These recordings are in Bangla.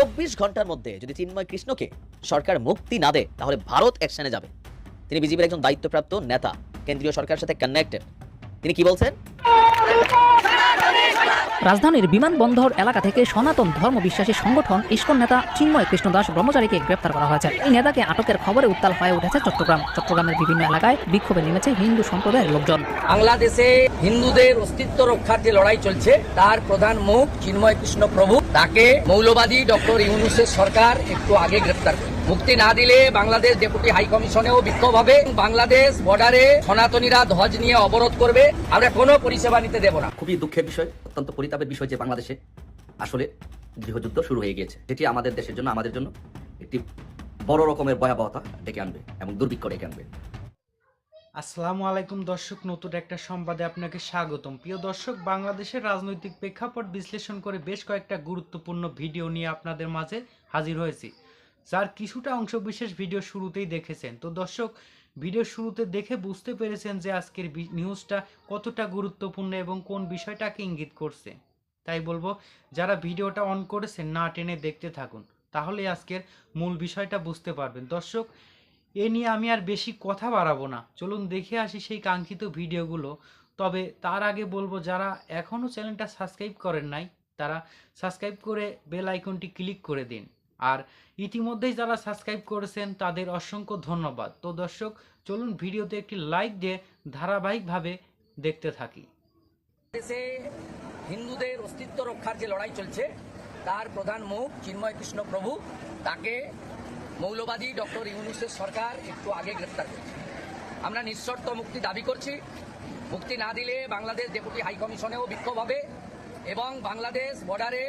চব্বিশ ঘণ্টার মধ্যে যদি চিন্ময় কৃষ্ণকে সরকার মুক্তি না দেয়, তাহলে ভারত অ্যাকশনে যাবে। তিনি বিজেপির একজন দায়িত্বপ্রাপ্ত নেতা, কেন্দ্রীয় সরকারের সাথে কানেক্টেড তিনি কি বলছেন? রাজধানীর বিমানবন্দর এলাকা থেকে সনাতন ধর্ম বিশ্বাসী সংগঠন ইস্কন নেতা চিন্ময় কৃষ্ণদাস ব্রহ্মচারীকে গ্রেপ্তার করা হয়েছে। এই নেতাকে আটকের খবরে উত্তাল হয়ে উঠেছে চট্টগ্রাম। চট্টগ্রামের বিভিন্ন এলাকায় বিক্ষোভে নেমেছে হিন্দু সম্প্রদায়ের লোকজন। বাংলাদেশে হিন্দুদের অস্তিত্ব রক্ষার যে লড়াই চলছে। তার প্রধান মুখ চিন্ময় কৃষ্ণ প্রভু। তাকে মৌলবাদী ডক্টর ইউনুসের সরকার একটু আগে গ্রেপ্তার করে মুক্তি না দিলে বাংলাদেশ ডেপুটি হাই কমিশনেও বিক্ষোভ হবে। বাংলাদেশ বর্ডারে সনাতনীরা ধ্বজ নিয়ে অবরোধ করবে। আমরা কোনো পরিষেবা নিতে দেব না। খুবই দুঃখের বিষয় অত্যন্ত পরিতাপের বিষয় যে বাংলাদেশে আসলে গৃহযুদ্ধ শুরু হয়ে গিয়েছে। যেটি আমাদের দেশের জন্য আমাদের জন্য একটি বড় রকমের ভয়াবহতা ডেকে আনবে এবং দুর্ভিক্ষ ডেকে আনবে। আসসালামু আলাইকুম দর্শক নতুন একটা সংবাদে আপনাকে স্বাগতম। প্রিয় দর্শক বাংলাদেশের রাজনৈতিক প্রেক্ষাপট বিশ্লেষণ করে বেশ কয়েকটা গুরুত্বপূর্ণ ভিডিও নিয়ে আপনাদের মাঝে হাজির হয়েছি। যার কিছুটা অংশ বিশেষ ভিডিও শুরুতেই দেখেছেন। তো দর্শক, ভিডিও শুরুতে দেখে বুঝতে পেরেছেন যে আজকের নিউজটা কতটা গুরুত্বপূর্ণ এবং কোন বিষয়টাকে ইঙ্গিত করছে। তাই বলব, যারা ভিডিওটা অন করেছেন, না টেনে দেখতে থাকুন। তাহলে আজকের মূল বিষয়টা বুঝতে পারবেন। দর্শক, এ নিয়ে আমি আর বেশি কথা বাড়াবো না। চলুন দেখে আসি সেই কাঙ্ক্ষিত ভিডিওগুলো। তবে তার আগে বলব, যারা এখনও চ্যানেলটা সাবস্ক্রাইব করেন নাই, তারা সাবস্ক্রাইব করে বেল আইকনটি ক্লিক করে দিন। আর ইতিমধ্যেই যারা সাবস্ক্রাইব করেছেন, তাদের অসংখ্য ধন্যবাদ। তো দর্শক, চলুন ভিডিওতে একটি লাইক দিয়ে ধারাবাহিকভাবে দেখতে থাকি। দেশে হিন্দুদের অস্তিত্ব রক্ষার যে লড়াই চলছে, তার প্রধান মুখ চিন্ময় কৃষ্ণ প্রভু। তাকে মৌলবাদী ডক্টর ইউনুসের সরকার একটু আগে গ্রেপ্তার করেছে। আমরা নিঃশর্ত মুক্তি দাবি করছি। মুক্তি না দিলে বাংলাদেশ ডেপুটি হাইকমিশনেও বিক্ষোভ হবে এবং বাংলাদেশ বর্ডারে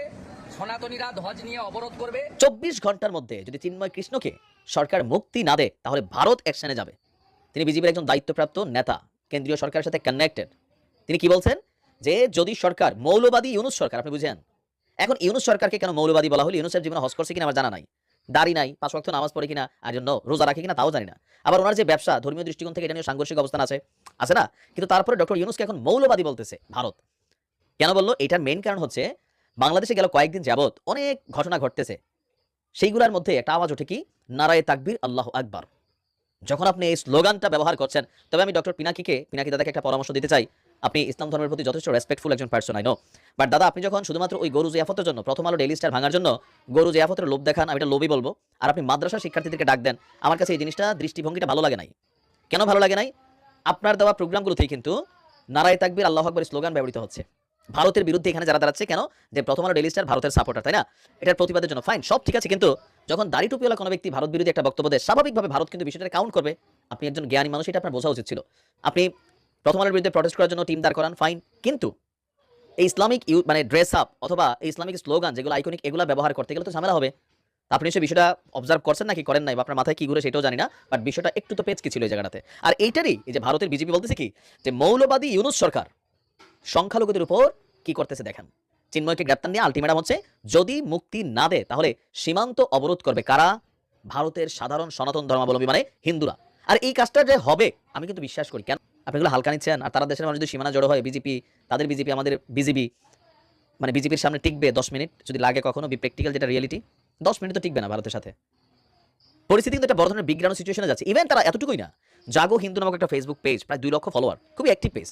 সনাতনীরা ধ্বজ নিয়ে অবরোধ করবে। চব্বিশ ঘণ্টার মধ্যে যদি চিন্ময় কৃষ্ণকে সরকার মুক্তি না দেয়, তাহলে ভারত অ্যাকশনে যাবে। তিনি বিজেপির একজন দায়িত্বপ্রাপ্ত নেতা, কেন্দ্রীয় সরকারের সাথে কানেক্টেড তিনি কি বলছেন? যে যদি সরকার মৌলবাদী ইউনুস সরকার, আপনি বুঝেন। এখন ইউনুস সরকারকে কেন মৌলবাদী বলা হলো? ইউনুসের জীবনে করছে কিনা আমার জানা নাই। নাই, পাঁচ নামাজ পড়ে কিনা, আর জন্য রোজা রাখে কিনা তাও জানি না। আবার ওনার যে ব্যবসা, ধর্মীয় দৃষ্টিকোণ থেকে এটা নিয়ে সাংঘর্ষিক অবস্থান আছে আছে না? কিন্তু তারপরে ডক্টর ইউনুসকে এখন মৌলবাদী বলতেছে ভারত। কেন বলল? এটার মেইন কারণ হচ্ছে বাংলাদেশে গেল কয়েকদিন যাবত অনেক ঘটনা ঘটতেছে। সেইগুলোর মধ্যে একটা আওয়াজ ওঠে কি? নারায়ে তাকবীর, আল্লাহ আকবার। যখন আপনি এই স্লোগানটা ব্যবহার করছেন, তবে আমি ডক্টর পিনাকিকে, পিনাকি দাদাকে একটা পরামর্শ দিতে চাই। আপনি ইসলাম ধর্মের প্রতি যথেষ্ট রেসপেক্টফুল একজন পার্সন আই নো বাট দাদা, আপনি যখন শুধুমাত্র ওই গরু জিয়াফতের জন্য, প্রথম আলো ডেইলি স্টার ভাঙার জন্য গরু জিয়াফতের লোভ দেখান, আমি এটা লোভই বলব, আর আপনি মাদ্রাসা শিক্ষার্থীদেরকে ডাক দেন, আমার কাছে এই জিনিসটা দৃষ্টিভঙ্গিটা ভালো লাগে নাই। কেন ভালো লাগে নাই? আপনার দেওয়া প্রোগ্রামগুলোতেই কিন্তু নারায় তাকবির, আল্লাহ আকবর স্লোগান ব্যবহৃত হচ্ছে। ভারতের বিরুদ্ধে এখানে যারা দাঁড়াচ্ছে, কেন? যে প্রথম আলো ডেইলি স্টার ভারতের সাপোর্টার তাই না? এটার প্রতিবাদের জন্য। ফাইন সব ঠিক আছে, কিন্তু যখন দাড়ি টুপিওয়ালা কোনো ব্যক্তি ভারত বিরোধী একটা বক্তব্য দেয়, স্বাভাবিকভাবে ভারত কিন্তু বিষয়টা কাউন্ট করবে। আপনি একজন জ্ঞানী মানুষ, এটা আপনার বোঝা উচিত ছিল। আপনি প্রথম আলোর বিরুদ্ধে প্রটেস্ট করার জন্য টিম দাঁড় করান ফাইন কিন্তু এই ইসলামিক ইউ মানে ড্রেস আপ অথবা এই ইসলামিক স্লোগান যেগুলো আইকনিক এগুলো ব্যবহার করতে গেলে তো ঝামেলা হবে। আপনি নিশ্চয়ই বিষয়টা অবজার্ভ করছেন নাকি করেন নাই বা আপনার মাথায় কি ঘুরে সেটাও জানি না বাট বিষয়টা একটু তো পেঁচকি ছিল এই জায়গাটাতে। আর এইটারই, এই যে ভারতের বিজেপি বলতেছে কি? যে মৌলবাদী ইউনুস সরকার সংখ্যালঘুদের উপর কি করতেছে দেখেন। চিন্ময়কে গ্রেপ্তার নিয়ে আলটিমেটাম হচ্ছে, যদি মুক্তি না দেয়, তাহলে সীমান্ত অবরোধ করবে কারা? ভারতের সাধারণ সনাতন ধর্মাবলম্বী মানে হিন্দুরা। আর এই কাজটা যে হবে, আমি কিন্তু বিশ্বাস করি। কেন? আপনি এগুলো হালকা নিচ্ছেন, আর তারা দেশের মানুষ যদি সীমানা জড়ো হয়, বিজেপি, তাদের বিজেপি, আমাদের বিজেপি মানে বিজেপির সামনে টিকবে দশ মিনিট, যদি লাগে কখনো বি প্র্যাকটিক্যাল যেটা রিয়েলিটি দশ মিনিট তো টিকবে না ভারতের সাথে। পরিস্থিতি কিন্তু একটা বড় ধরনের বিগ্রানো সিচুয়েশনে যাচ্ছে। ইভেন তারা এতটুকুই না, জাগো হিন্দু নামক একটা ফেসবুক পেজ প্রায় দুই লক্ষ ফলোয়ার খুবই অ্যাক্টিভ পেজ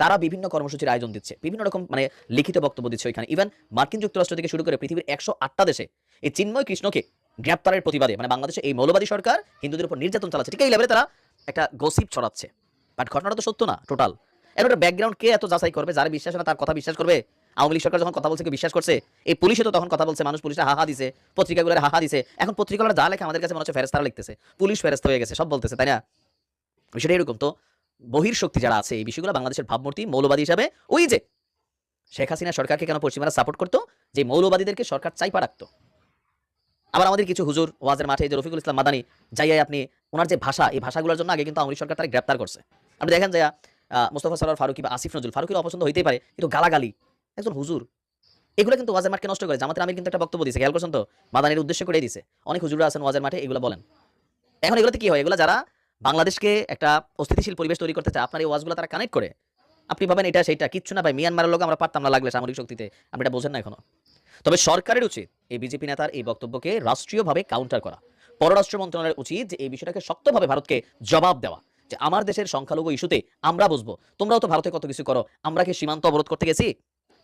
তারা বিভিন্ন কর্মসূচির আয়োজন দিচ্ছে। বিভিন্ন রকম মানে লিখিত বক্তব্য দিচ্ছে ওইখানে। ইভেন মার্কিন যুক্তরাষ্ট্র থেকে শুরু করে পৃথিবীর একশো আটটা দেশে এই চিন্ময় কৃষ্ণকে গ্রেপ্তারের প্রতিবাদে মানে বাংলাদেশে এই মৌলবাদী সরকার হিন্দুদের উপর নির্যাতন চালাচ্ছে। ঠিক এই লেভেলে তারা একটা গসিপ ছড়াচ্ছে। বাট ঘটনাটা তো সত্য না টোটাল এর একটা ব্যাকগ্রাউন্ড কে এত যাচাই করবে? যারা বিশ্বাস না, তার কথা বিশ্বাস করবে? আওয়ামী লীগ সরকার যখন কথা বলছে বিশ্বাস করছে? এই পুলিশে তো তখন কথা বলছে, মানুষ পুলিশে হাহা দিছে, পত্রিকাগুলোর হাহা দিছে। এখন পত্রিকাগুলো যা লেখা, আমাদের কাছে মনে হচ্ছে ফেরেস্তারা লিখতেছে। পুলিশ ফেরেস্তা হয়ে গেছে, সব বলতেছে, তাই না? বিষয়টা এরকম। তো বহির শক্তি যারা আছে, এই বিষয়গুলো বাংলাদেশের ভাবমূর্তি মৌলবাদী হিসাবে। ওই যে শেখ হাসিনা সরকারকে কেন পশ্চিমারা সাপোর্ট করতো? যে মৌলবাদীদেরকে সরকার চাইপা রাখতো। আবার আমাদের কিছু হুজুর ওয়াজের মাঠে যে রফিকুল ইসলাম মাদানি যাইয়াই আপনি, ওনার যে ভাষা, এই ভাষাগুলোর জন্য আগে কিন্তু আওয়ামী সরকার তারা গ্রেপ্তার করছে। আপনি দেখেন যে মোস্তফা সরার ফারুকি বা আসিফ নজরুল ফারুকির অপছন্দ হইতেই পারে, কিন্তু গালাগালি, একজন হুজুর, এগুলো কিন্তু ওয়াজের মাঠকে নষ্ট করে। জামাতের আমির কিন্তু একটা বক্তব্য দিছে খেয়াল করছেন তো? মাদানির উদ্দেশ্য করে দিছে। অনেক হুজুরা আছেন ওয়াজের মাঠে, এগুলো বলেন। এখন এগুলোতে কি হয়? এগুলো যারা বাংলাদেশকে একটা অস্থিতিশীল পরিবেশ তৈরি করতে চায়, আপনার এই ওয়াজগুলো তারা কানেক্ট করে। আপনি ভাবেন এটা সেইটা, কিচ্ছু না ভাই, মিয়ানমারের লোক আমরা পারতাম না লাগলে সামরিক শক্তিতে, আপনি এটা বোঝেন না এখনও। তবে সরকারের উচিত এই বিজেপি নেতার এই বক্তব্যকে রাষ্ট্রীয়ভাবে কাউন্টার করা। পররাষ্ট্র মন্ত্রণালয়ের উচিত যে এই বিষয়টাকে শক্তভাবে ভারতকে জবাব দেওয়া, যে আমার দেশের সংখ্যালঘু ইস্যুতে আমরা বুঝব, তোমরাও তো ভারতে কত কিছু করো, আমরা কি সীমান্ত অবরোধ করতে গেছি?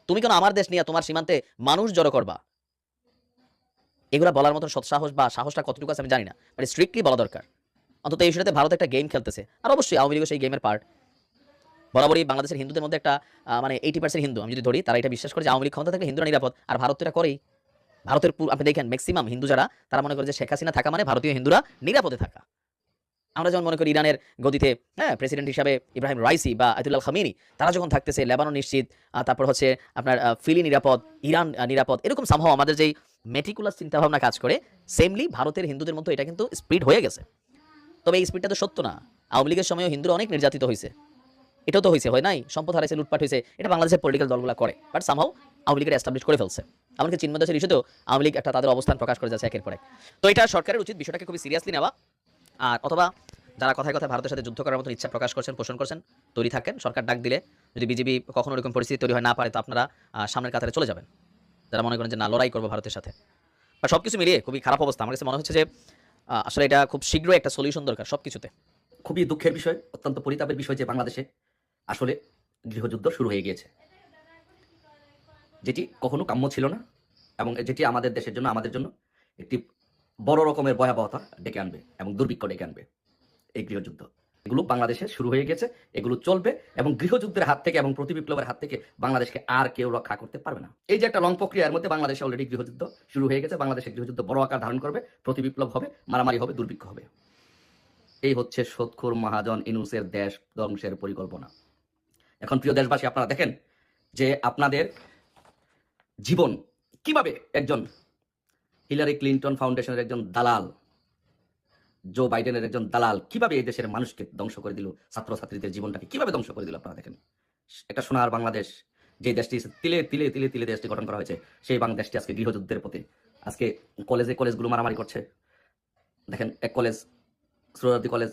তুমি কেন আমার দেশ নিয়ে তোমার সীমান্তে মানুষ জড়ো করবা? এগুলা বলার মতন সৎসাহস বা সাহসটা কতটুকু আছে আমি জানি না মানে স্ট্রিক্টলি বলা দরকার। অন্তত এই বিষয়টাতে ভারত একটা গেম খেলতেছে। আর অবশ্যই আওয়ামী লীগও সেই গেমের পার্ট বরাবরই বাংলাদেশের হিন্দুদের মধ্যে একটা মানে এইটি পার্সেন্ট হিন্দু, আমি যদি ধরি, তারা এটা বিশ্বাস করে যে আওয়ামী লীগ ক্ষমতা থাকলে হিন্দুরা নিরাপদ। আর ভারত এটা করেই। ভারতের আপনি দেখেন ম্যাক্সিমাম হিন্দু যারা, তারা মনে করে যে শেখ হাসিনা থাকা মানে ভারতীয় হিন্দুরা নিরাপদে থাকা। আমরা যেমন মনে করি ইরানের গদিতে হ্যাঁ প্রেসিডেন্ট হিসাবে ইব্রাহিম রাইসি বা আয়তুল্লাহ খামিনি, তারা যখন থাকতেছে লেবানন নিশ্চিত তারপর হচ্ছে আপনার ফিলি নিরাপদ, ইরান নিরাপদ, এরকম সম্ভব আমাদের যেই মেটিকুলাস চিন্তাভাবনা কাজ করে সেমলি ভারতের হিন্দুদের মতো এটা কিন্তু স্পিড হয়ে গেছে। তবে এই স্পিডটা তো সত্য না। আওয়ামী লীগের সময়ও হিন্দুরা অনেক নির্যাতিত হয়েছে। এটাও তো হয়েছে, হয় নাই? সম্পদ হারাইছে, লুটপাট হয়েছে, এটা বাংলাদেশের পলিটিক্যাল দলগুলো করে। বাট সামহাও আওয়ামী লীগের এস্টাবলিশ করে ফেলছে। এমনকি দাসের ইস্যুতেও আওয়ামী লীগ একটা তাদের অবস্থান প্রকাশ করে যাচ্ছে একের পর তো এটা সরকারের উচিত বিষয়টাকে খুবই সিরিয়াসলি নেওয়া। আর অথবা যারা কথায় কথায় ভারতের সাথে যুদ্ধ করার মতো ইচ্ছা প্রকাশ করছেন, পোষণ করছেন, তৈরি থাকেন, সরকার ডাক দিলে যদি বিজেপি কখনো এরকম পরিস্থিতি তৈরি হয়, না পারে, তো আপনারা সামনের কাতারে চলে যাবেন। যারা মনে করেন যে, না, লড়াই করব ভারতের সাথে। বা সব কিছু মিলিয়ে খুবই খারাপ অবস্থা। আমার কাছে মনে হচ্ছে যে আসলে এটা খুব শীঘ্রই একটা সলিউশন দরকার সব কিছুতে খুবই দুঃখের বিষয়, অত্যন্ত পরিতাপের বিষয় যে বাংলাদেশে আসলে গৃহযুদ্ধ শুরু হয়ে গিয়েছে। যেটি কখনো কাম্য ছিল না এবং যেটি আমাদের দেশের জন্য, আমাদের জন্য একটি বড় রকমের ভয়াবহতা ডেকে আনবে এবং দুর্ভিক্ষ ডেকে আনবে এই গৃহযুদ্ধ। এগুলো বাংলাদেশে শুরু হয়ে গেছে, এগুলো চলবে এবং গৃহযুদ্ধের হাত থেকে এবং প্রতিবিপ্লবের হাত থেকে বাংলাদেশকে আর কেউ রক্ষা করতে পারবে না। এই যে একটা লং প্রক্রিয়ার মধ্যে বাংলাদেশে অলরেডি গৃহযুদ্ধ শুরু হয়ে গেছে, বাংলাদেশে গৃহযুদ্ধ বড় আকার ধারণ করবে প্রতিবিপ্লব হবে, মারামারি হবে, দুর্ভিক্ষ হবে। এই হচ্ছে সৎখুর মহাজন ইনুসের দেশ ধ্বংসের পরিকল্পনা। এখন প্রিয় দেশবাসী, আপনারা দেখেন যে আপনাদের জীবন কীভাবে একজন হিলারি ক্লিন্টন ফাউন্ডেশনের একজন দালাল জো বাইডেনের একজন দালাল কীভাবে এই দেশের মানুষকে ধ্বংস করে দিল, ছাত্রছাত্রীদের জীবনটাকে কীভাবে ধ্বংস করে দিল আপনারা দেখেন। একটা সোনার বাংলাদেশ যে দেশটি তিলে তিলে তিলে তিলে দেশটি গঠন করা হয়েছে, সেই বাংলাদেশটি আজকে গৃহযুদ্ধের পথে। আজকে কলেজে কলেজগুলো মারামারি করছে। দেখেন, এক কলেজ সুরাদি কলেজ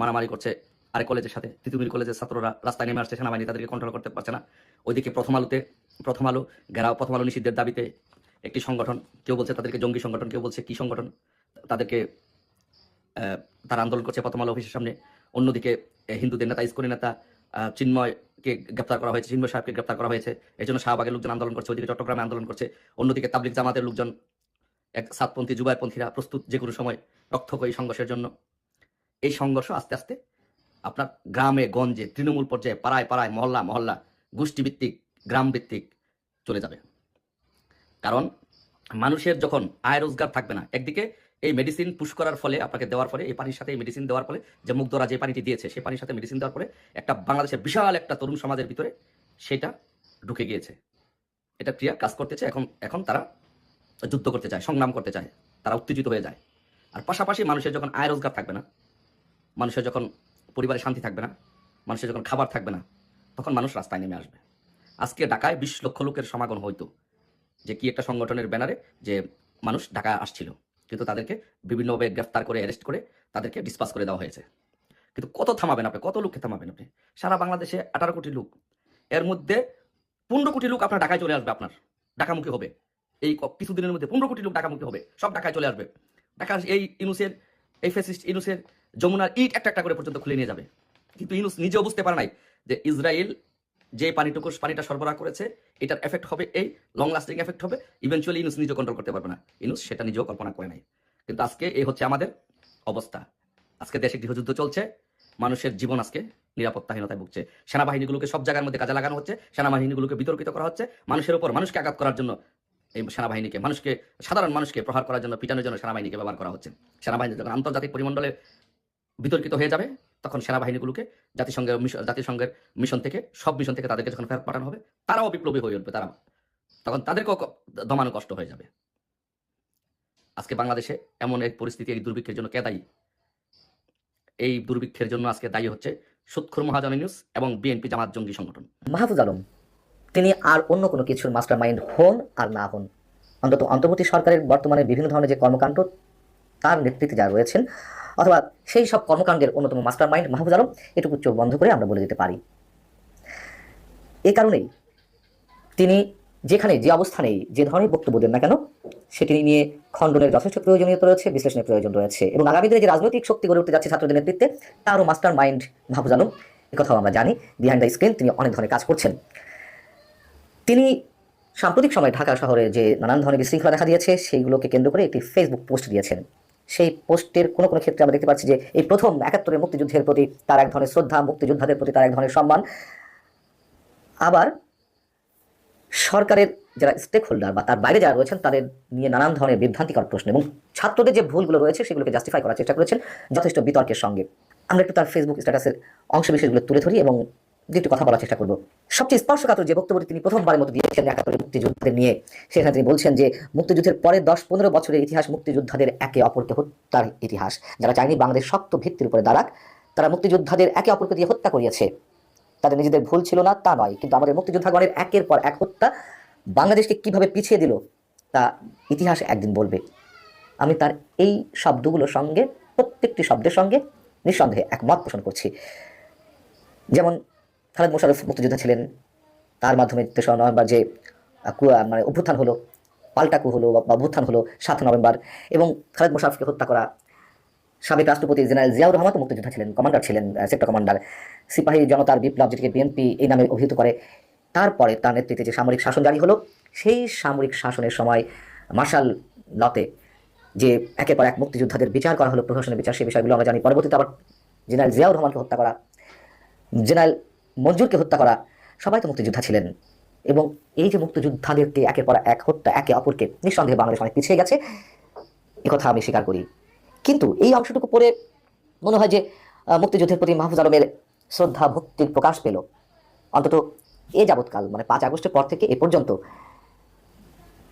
মারামারি করছে, আরেক কলেজের সাথে তিতুমির কলেজের ছাত্ররা রাস্তায় নেমে আসছে, সেনাবাহিনী তাদেরকে কন্ট্রোল করতে পারছে না। ওইদিকে প্রথম আলোতে, প্রথম আলো, ঘেরাও, প্রথম আলো নিষিদ্ধের দাবিতে একটি সংগঠন, কেউ বলছে তাদেরকে জঙ্গি সংগঠন, কেউ বলছে কি সংগঠন, তাদেরকে তারা আন্দোলন করছে প্রথম আলো অফিসের সামনে। অন্যদিকে হিন্দুদের নেতা, ইস্কনের নেতা চিন্ময়কে গ্রেপ্তার করা হয়েছে, চিন্ময় সাহেবকে গ্রেপ্তার করা হয়েছে। এই জন্য শাহবাগের লোকজন আন্দোলন করছে ওইদিকে চট্টগ্রামে আন্দোলন করছে। অন্যদিকে তাবলিক জামাতের লোকজন, এক সাতপন্থী যুবায়পন্থীরা প্রস্তুত যে কোনো সময় রক্তক এই সংঘর্ষের জন্য। এই সংঘর্ষ আস্তে আস্তে আপনার গ্রামে, গঞ্জে, তৃণমূল পর্যায়ে পাড়ায় পাড়ায় মহল্লা মহল্লা গোষ্ঠীভিত্তিক গ্রাম ভিত্তিক চলে যাবে। কারণ মানুষের যখন আয় রোজগার থাকবে না, একদিকে এই মেডিসিন পুশ করার ফলে, আপনাকে দেওয়ার ফলে, এই পানির সাথে এই মেডিসিন দেওয়ার ফলে, যে মুগ্ধরা যে পানিটি দিয়েছে, সেই পানির সাথে মেডিসিন দেওয়ার ফলে একটা বাংলাদেশের বিশাল একটা তরুণ সমাজের ভিতরে সেটা ঢুকে গিয়েছে। এটা ক্রিয়া কাজ করতেছে, এখন এখন তারা যুদ্ধ করতে চায়, সংগ্রাম করতে চায়, তারা উত্তেজিত হয়ে যায়। আর পাশাপাশি মানুষের যখন আয় রোজগার থাকবে না, মানুষের যখন পরিবারে শান্তি থাকবে না, মানুষের যখন খাবার থাকবে না, তখন মানুষ রাস্তায় নেমে আসবে। আজকে ঢাকায় বিশ লক্ষ লোকের সমাগম হইতো, যে কি একটা সংগঠনের ব্যানারে যে মানুষ ঢাকায় আসছিল। কিন্তু তাদেরকে বিভিন্নভাবে গ্রেফতার করে অ্যারেস্ট করে তাদেরকে ডিসপাস করে দেওয়া হয়েছে। কিন্তু কত থামাবেন আপনি? কত লোককে থামাবেন আপনি? সারা বাংলাদেশে আঠারো কোটি লোক। এর মধ্যে পনেরো কোটি লোক আপনার ঢাকায় চলে আসবে আপনার। ঢাকামুখী হবে। এই কিছুদিনের মধ্যে পনেরো কোটি লোক ঢাকামুখী হবে। সব ঢাকায় চলে আসবে। ঢাকা এই ইনুসের এই ফেসিস্ট ইনুসের যমুনার ইট একটা একটা করে পর্যন্ত খুলে নিয়ে যাবে। কিন্তু ইনুস নিজেও বুঝতে পারে নাই যে ইসরায়েল যে পানিটুকু পানিটা সরবরাহ করেছে, এটার এফেক্ট হবে এই লং লাস্টিং এফেক্ট হবে। ইভেনচুয়ালি ইনুস নিজেও কন্ট্রোল করতে পারবে না। ইনুস সেটা নিজেও কল্পনা করে নাই। কিন্তু আজকে এই হচ্ছে আমাদের অবস্থা। আজকে দেশে গৃহযুদ্ধ চলছে, মানুষের জীবন আজকে নিরাপত্তাহীনতায় ভুগছে। সেনাবাহিনীগুলোকে সব জায়গার মধ্যে কাজে লাগানো হচ্ছে, সেনাবাহিনীগুলোকে বিতর্কিত করা হচ্ছে, মানুষের উপর মানুষকে আঘাত করার জন্য এই সেনাবাহিনীকে, মানুষকে, সাধারণ মানুষকে প্রহার করার জন্য পিটানোর জন্য সেনাবাহিনীকে ব্যবহার করা হচ্ছে। সেনাবাহিনী যখন আন্তর্জাতিক পরিমণ্ডলে বিতর্কিত হয়ে যাবে তখন সেনাবাহিনীগুলোকে জাতিসংঘের জাতিসংঘের মিশন থেকে, সব মিশন থেকে তাদেরকে যখন ফেরত পাঠানো হবে, তারাও বিপ্লবী হয়ে উঠবে তারা। তখন তাদেরকেও দমানো কষ্ট হয়ে যাবে। আজকে বাংলাদেশে এমন এক পরিস্থিতি, এই দুর্ভিক্ষের জন্য কে দায়ী? এই দুর্ভিক্ষের জন্য আজকে দায়ী হচ্ছে সুৎখুর নিউজ এবং বিএনপি জামাত জঙ্গি সংগঠন। মাহফুজ আলম, তিনি আর অন্য কোনো কিছুর মাস্টার মাইন্ড হন আর না হন। অন্তত অন্তর্বর্তী সরকারের বর্তমানে বিভিন্ন ধরনের যে কর্মকাণ্ড, তার নেতৃত্বে যারা রয়েছেন অথবা সেই সব কর্মকাণ্ডের অন্যতম মাস্টার মাইন্ড মাহফুজ আলম, এটুকু চোখ বন্ধ করে আমরা বলে দিতে পারি। এ কারণেই তিনি যেখানে যে অবস্থানেই যে ধরনের বক্তব্য দেন না কেন সেটি নিয়ে খণ্ডনের যথেষ্ট প্রয়োজনীয়তা রয়েছে, বিশ্লেষণের প্রয়োজন রয়েছে এবং আগামী দিনে যে রাজনৈতিক শক্তি গড়ে উঠতে যাচ্ছে ছাত্রদের নেতৃত্বে, তারও মাস্টার মাইন্ড মাহফুজ আলম কথাও আমরা জানি বিহাইন্ড দ্য স্ক্রিন তিনি অনেক ধরনের কাজ করছেন। তিনি সাম্প্রতিক সময়ে ঢাকা শহরে যে নানান ধরনের বিশৃঙ্খলা দেখা দিয়েছে, সেইগুলোকে কেন্দ্র করে একটি ফেসবুক পোস্ট দিয়েছেন। সেই পোস্টের কোনো কোনো ক্ষেত্রে আমরা দেখতে পাচ্ছি যে এই প্রথম একাত্তরের মুক্তিযুদ্ধের প্রতি তার এক ধরনের শ্রদ্ধা, মুক্তিযোদ্ধাদের প্রতি তার এক ধরনের সম্মান। আবার সরকারের যারা স্টেক হোল্ডার বা তার বাইরে যারা রয়েছেন, তাদের নিয়ে নানান ধরনের বিভ্রান্তিকর প্রশ্ন এবং ছাত্রদের যে ভুলগুলো রয়েছে, সেগুলোকে জাস্টিফাই করার চেষ্টা করেছেন যথেষ্ট বিতর্কের সঙ্গে। আমরা একটু তার ফেসবুক স্ট্যাটাসের অংশ বিশেষগুলো তুলে ধরি এবং দু একটু কথা বলার চেষ্টা করব। সবচেয়ে স্পর্শকাতর যে বক্তব্যটি তিনি প্রথমবারের মতো দিয়েছেন একাত্তরের মুক্তিযুদ্ধদের নিয়ে, সেখানে তিনি বলছেন যে, মুক্তিযুদ্ধের পরে দশ পনেরো বছরের ইতিহাস মুক্তিযোদ্ধাদের একে অপরকে হত্যার ইতিহাস। যারা চায়নি বাংলাদেশ শক্ত ভিত্তির উপরে দাঁড়াক, তারা মুক্তিযোদ্ধাদের একে অপরকে দিয়ে হত্যা করিয়েছে। তাদের নিজেদের ভুল ছিল না, তা নয়, কিন্তু আমাদের মুক্তিযোদ্ধাগণের একের পর এক হত্যা বাংলাদেশকে কীভাবে পিছিয়ে দিল, তা ইতিহাস একদিন বলবে। আমি তার এই শব্দগুলোর সঙ্গে, প্রত্যেকটি শব্দের সঙ্গে নিঃসন্দেহে একমত পোষণ করছি। যেমন খালেদ মোশারফ মুক্তিযোদ্ধা ছিলেন। তার মাধ্যমে তেসরা নভেম্বর যে মানে অভ্যুত্থান হলো পাল্টাকু হলো বা অভ্যুত্থান হলো সাত নভেম্বর এবং খালেদ মোশারফকে হত্যা করা। সাবেক রাষ্ট্রপতি জেনারেল জিয়াউর রহমান মুক্তিযোদ্ধা ছিলেন, কমান্ডার ছিলেন সেক্টর কমান্ডার। সিপাহী জনতার বিপ্লব যেটিকে বিএনপি এই নামে অভিহিত করে, তারপরে তার নেতৃত্বে যে সামরিক শাসন জারি হলো, সেই সামরিক শাসনের সময় মার্শাল লতে যে একের পর এক মুক্তিযোদ্ধাদের বিচার করা হলো প্রশাসনের বিচার সেই বিষয়গুলো আমরা জানি। পরবর্তীতে আবার জেনারেল জিয়াউর রহমানকে হত্যা করা। জেনারেল মঞ্জুরকে হত্যা করা। সবাই তো মুক্তিযোদ্ধা ছিলেন। এবং এই যে মুক্তিযোদ্ধাদেরকে একের পর এক হত্যা, একে অপরকে নিঃসন্দেহে বাংলাদেশ অনেক পিছিয়ে গেছে কথা আমি স্বীকার করি। কিন্তু এই অংশটুকু পড়ে মনে হয় যে মুক্তিযুদ্ধের প্রতি মাহফুজ আলমের শ্রদ্ধা, ভক্তির প্রকাশ পেল। অন্তত এ যাবৎকাল মানে পাঁচ আগস্টের পর থেকে এ পর্যন্ত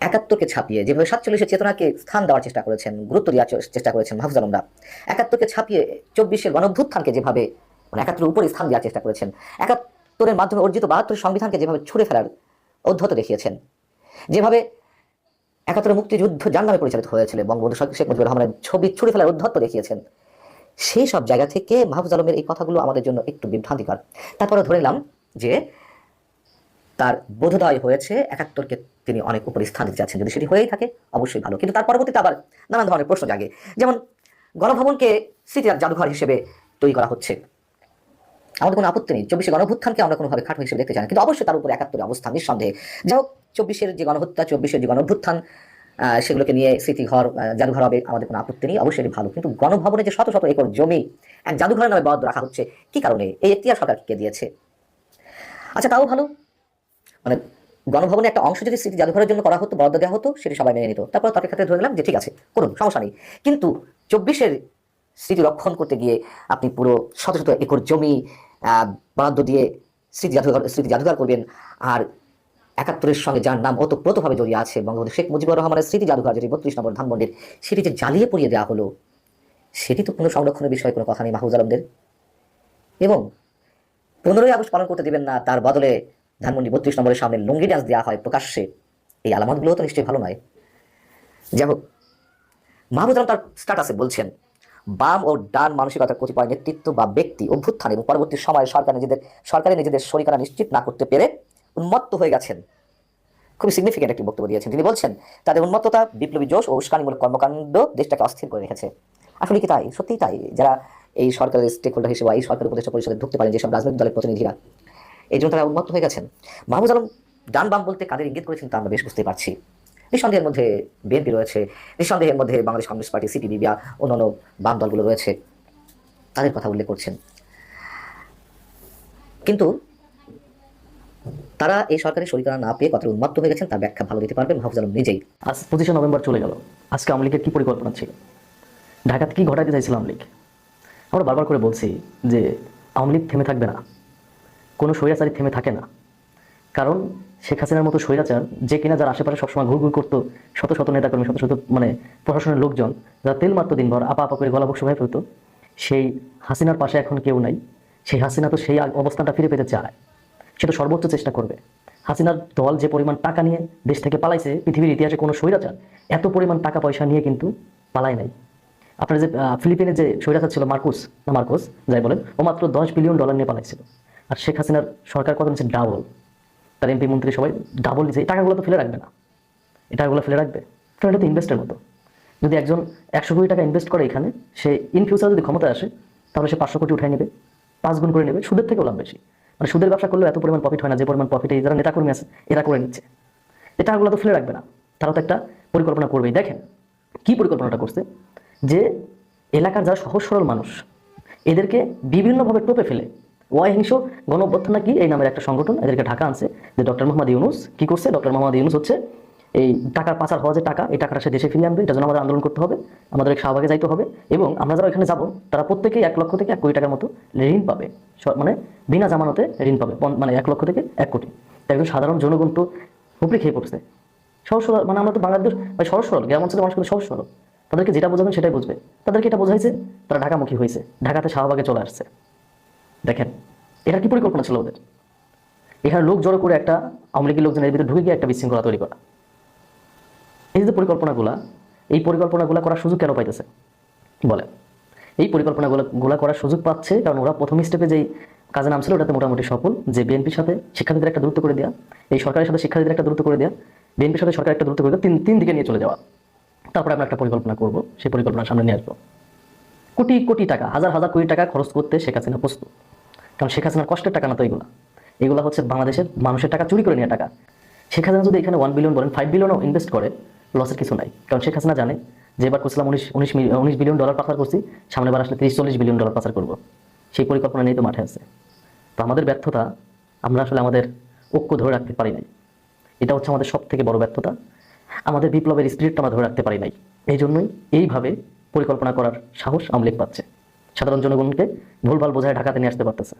একাত্তরকে ছাপিয়ে যেভাবে সাতচল্লিশের চেতনাকে স্থান দেওয়ার চেষ্টা করেছেন, গুরুত্ব দেওয়ার চেষ্টা করেছেন মাহফুজ আলমরা, একাত্তরকে ছাপিয়ে চব্বিশের গণভ্যুত্থানকে যেভাবে মানে একাত্তরের উপরে স্থান দেওয়ার চেষ্টা করেছেন। একাত্তরের মাধ্যমে অর্জিত বাহাত্তর সংবিধানকে যেভাবে ছুড়ে ফেলার অধ্যত দেখিয়েছেন, যেভাবে একাত্তরের মুক্তিযুদ্ধ যার নামে পরিচালিত হয়েছিল বঙ্গবন্ধু শেখ মুজিবুর রহমানের ছবি ছুড়ে ফেলার উদ্ধত্ত দেখিয়েছেন, সেই সব জায়গা থেকে মাহফুজ আলমের এই কথাগুলো আমাদের জন্য একটু বিভ্রান্তিকর। তারপরে ধরে নিলাম যে তার বোধোদয় হয়েছে একাত্তরকে তিনি অনেক উপরে স্থান দিতে চাচ্ছেন। যদি সেটি হয়েই থাকে, অবশ্যই ভালো। কিন্তু তার পরবর্তীতে আবার নানান ধরনের প্রশ্ন জাগে। যেমন গণভবনকে স্মৃতি জাদুঘর হিসেবে তৈরি করা হচ্ছে। আমাদের কোনো আপত্তি নেই। চব্বিশে গণভুত্থানকে আমরা কোনোভাবে খাটো হিসেবে দেখতে চাই না। কিন্তু অবশ্যই তার উপরে একাত্তরের অবস্থান নিঃসন্দেহে। যাই হোক চব্বিশের যে গণহত্যা চব্বিশের যে গণভ্যুত্থান আহ, সেগুলোকে নিয়ে স্মৃতিঘর জাদুঘর হবে আমাদের কোনো আপত্তি নেই। অবশ্যই ভালো। কিন্তু গণভবনে যে শত শত একর জমি এক জাদুঘরের নামে বরাদ্দ রাখা হচ্ছে কি কারণে? এই এখতিয়ার সরকার কে দিয়েছে? আচ্ছা তাও ভালো। মানে গণভবনে একটা অংশ যদি স্মৃতি জাদুঘরের জন্য করা হতো বরাদ্দ দেওয়া হতো সেটি সবাই মেনে নিত। তারপর তাদের ক্ষেত্রে ধরে নিলাম যে ঠিক আছে করুন সমস্যা নেই। কিন্তু চব্বিশের স্মৃতি রক্ষণ করতে গিয়ে আপনি পুরো শত শত একর জমি বরাদ্দ দিয়ে স্মৃতি জাদুঘর স্মৃতি জাদুঘর করবেন। আর একাত্তরের সঙ্গে যার নাম ওতপ্রোতভাবে জড়িয়ে আছে বঙ্গবন্ধু শেখ মুজিবুর রহমানের স্মৃতি জাদুঘর, যেটি বত্রিশ নম্বর ধানমন্ডির, সেটি যে জ্বালিয়ে পুড়িয়ে দেওয়া হলো, সেটি তো কোনো সংরক্ষণের বিষয়ে কোনো কথা নেই মাহফুজ আলমদের। এবং পনেরোই আগস্ট পালন করতে দেবেন না, তার বদলে ধানমন্ডি বত্রিশ নম্বরের সামনে লুঙ্গি ডান্স দেওয়া হয় প্রকাশ্যে। এই আলামতগুলো তো নিশ্চয়ই ভালো নয়। যাই হোক মাহমুদ আলম তার স্ট্যাটাসে বলছেন বাম ও ডান মানসিকতার কতিপয় নেতৃত্ব বা ব্যক্তি অভ্যুত্থান এবং পরবর্তী সময়ে সরকার নিজেদের সরকারে নিজেদের শরিকানা নিশ্চিত না করতে পেরে উন্মত্ত হয়ে গেছেন। খুবই সিগনিফিকেন্ট একটি বক্তব্য দিয়েছেন। তিনি বলছেন, তাদের উন্মত্ততা, বিপ্লবী জোশ ও উস্কানিমূলক কর্মকাণ্ড দেশটাকে অস্থির করে রেখেছে। আসলে কি তাই? সত্যিই তাই? যারা এই সরকারের স্টেক হোল্ডার হিসেবে এই সরকার উপদেষ্টা পরিষদে ঢুকতে পারেন যেসব রাজনৈতিক দলের প্রতিনিধিরা, এই জন্য তারা উন্মত্ত হয়ে গেছেন। মাহমুদ আলম ডান বাম বলতে কাদের ইঙ্গিত করেছেন তা আমরা বেশ বুঝতে পারছি। নিঃসন্দেহের মধ্যে বিএনপি রয়েছে, নিঃসন্দেহের মধ্যে বাংলাদেশ কমিউনিস্ট পার্টি, সিপিবি বা অন্যান্য বাম দলগুলো রয়েছে। তাদের কথা উল্লেখ করছেন। কিন্তু তারা এই সরকারের শরিকানা না পেয়ে কতটা উন্মত্ত হয়ে গেছেন, তার ব্যাখ্যা ভালো দিতে পারবেন। মাহফুজ আলম নিজেই। আজ পঁচিশে নভেম্বর চলে গেল। আজকে আওয়ামী লীগের কী পরিকল্পনা ছিল? ঢাকাতে কি ঘটাতে চাইছিল আওয়ামী লীগ? আমরা বারবার করে বলছি যে আওয়ামী লীগ থেমে থাকবে না। কোনো স্বৈরাচারী থেমে থাকে না। কারণ শেখ হাসিনার মতো স্বৈরাচার, যে কিনা যার আশেপাশে সবসময় ঘুরঘুর করতো, শত শত নেতাকর্মী, শত শত মানে প্রশাসনের লোকজন, যারা তেল মারতো দিনভর, আপা আপা করে গলা বক্স হয়ে ফেলতো, সেই হাসিনার পাশে এখন কেউ নাই। সেই হাসিনা তো সেই অবস্থানটা ফিরে পেতে চায়। সে তো সর্বোচ্চ চেষ্টা করবে। হাসিনার দল যে পরিমাণ টাকা নিয়ে দেশ থেকে পালাইছে, পৃথিবীর ইতিহাসে কোনো স্বৈরাচার, এত পরিমাণ টাকা পয়সা নিয়ে কিন্তু পালায় নাই। আপনার যে ফিলিপিনে যে স্বৈরাচার ছিল মার্কুস, না মার্কোস, যাই বলেন, ও মাত্র দশ বিলিয়ন ডলার নিয়ে পালাইছিল। আর শেখ হাসিনার সরকার কত নিচ্ছে ডাবল। তার এমপি মন্ত্রী সবাই ডাবল দিচ্ছে এই টাকাগুলো তো ফেলে রাখবে না। এই টাকাগুলো ফেলে রাখবে। কারণ এটা তো ইনভেস্টের মতো। যদি একজন একশো কোটি টাকা ইনভেস্ট করে এখানে, সে ইন ফিউচার যদি ক্ষমতায় আসে, তাহলে সে পাঁচশো কোটি উঠাই নেবে, পাঁচ গুণ করে নেবে, সুদের থেকেও লাভ বেশি। মানে সুদের ব্যবসা করলেও এত পরিমাণ প্রফিট হয় না, যে পরিমাণ প্রফিট এই যারা নেতাকর্মী আছে, এরা করে নিচ্ছে। এই টাকাগুলো তো ফেলে রাখবে না। তারা তো একটা পরিকল্পনা করবেই। দেখেন, কি পরিকল্পনাটা করছে? যে এলাকার যারা সহজ সরল মানুষ, এদেরকে বিভিন্নভাবে টোপে ফেলে অহিংস গণ অভ্যর্থনা কি এই নামের একটা সংগঠন, এদেরকে ঢাকা আনছে যে ডক্টর মোহাম্মদ ইউনুস কি করছে? ডক্টর মোহাম্মদ ইউনুস হচ্ছে এই টাকার পাচার হওয়া যে টাকা, এই টাকাটা সে দেশে ফিরিয়ে আনবে, এটা জন্য আমাদের আন্দোলন করতে হবে, আমাদের শাহবাগে যাইতে হবে এবং আমরা যারা এখানে যাব, তারা প্রত্যেকেই এক লক্ষ থেকে এক কোটি টাকার মতো ঋণ পাবে মানে বিনা জামানতে ঋণ পাবে মানে এক লক্ষ থেকে এক কোটি। একজন সাধারণ জনগণ তো হুপড়ি খেয়ে পড়ছে। সহজ সরল মানে আমরা তো বাংলাদেশ ভাই সহজ সরল, গ্রাম অঞ্চলের মানুষ কিন্তু সহজ সরল। তাদেরকে যেটা বোঝাবেন সেটাই বুঝবে। তাদেরকে এটা বোঝাইছে, তারা ঢাকামুখী হয়েছে, ঢাকাতে শাহবাগে চলে আসছে। দেখেন, এটার কি পরিকল্পনা ছিল ওদের? এখানে লোক জড়ো করে একটা আওয়ামী লীগের লোকজনের ভিতরে ঢুকে গিয়ে একটা বিশৃঙ্খলা তৈরি করা। এই যে পরিকল্পনাগুলা, এই পরিকল্পনাগুলো করার সুযোগ কেন পাইতেছে? বলেন। এই পরিকল্পনাগুলো, গুলা করার সুযোগ পাচ্ছে কারণ ওরা প্রথম স্টেপে যেই কাজে নামছিল, ওটাতে মোটামুটি সফল। যে বিএনপির সাথে শিক্ষার্থীদের একটা দূরত্ব করে দেওয়া এই সরকারের সাথে শিক্ষার্থীদের একটা দূরত্ব করে দেওয়া বিএনপির সাথে সরকার একটা দূরত্ব করে দেওয়া তিন তিন দিকে নিয়ে চলে যাওয়া। তারপরে আমরা একটা পরিকল্পনা করব, সেই পরিকল্পনা সামনে নিয়ে আসব। কোটি কোটি টাকা, হাজার হাজার কোটি টাকা খরচ করতে শেখ হাসিনা প্রস্তুত। কারণ শেখ হাসিনার কষ্টের টাকা না তো এগুলো। এগুলো হচ্ছে বাংলাদেশের মানুষের টাকা, চুরি করে নেওয়া টাকা। শেখ হাসিনা যদি এখানে ওয়ান বিলিয়ন বলেন ফাইভ বিলিয়নও ইনভেস্ট করে লসের কিছু নাই। কারণ শেখ হাসিনা জানে যে এবার করছিলাম উনিশ উনিশ উনিশ বিলিয়ন ডলার পাচার করছি, সামনে বার আসলে তিরিশ, চল্লিশ বিলিয়ন ডলার পাচার করব। সেই পরিকল্পনা নিয়ে তো মাঠে আছে। তো আমাদের ব্যর্থতা আমরা আসলে আমাদের ঐক্য ধরে রাখতে পারি নাই। এটা হচ্ছে আমাদের সব থেকে বড় ব্যর্থতা। আমাদের বিপ্লবের স্পিরিটটা আমরা ধরে রাখতে পারি নাই। এই জন্যই এইভাবে পরিকল্পনা করার সাহস আওয়ামী লীগ পাচ্ছে। সাধারণ জনগণকে ভুলভাল বোঝায় ঢাকাতে নিয়ে আসতে পারতেছে।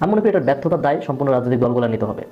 আমি মনে করি এটার ব্যর্থতার দায় সম্পূর্ণ রাজনৈতিক দলগুলো নিতে হবে।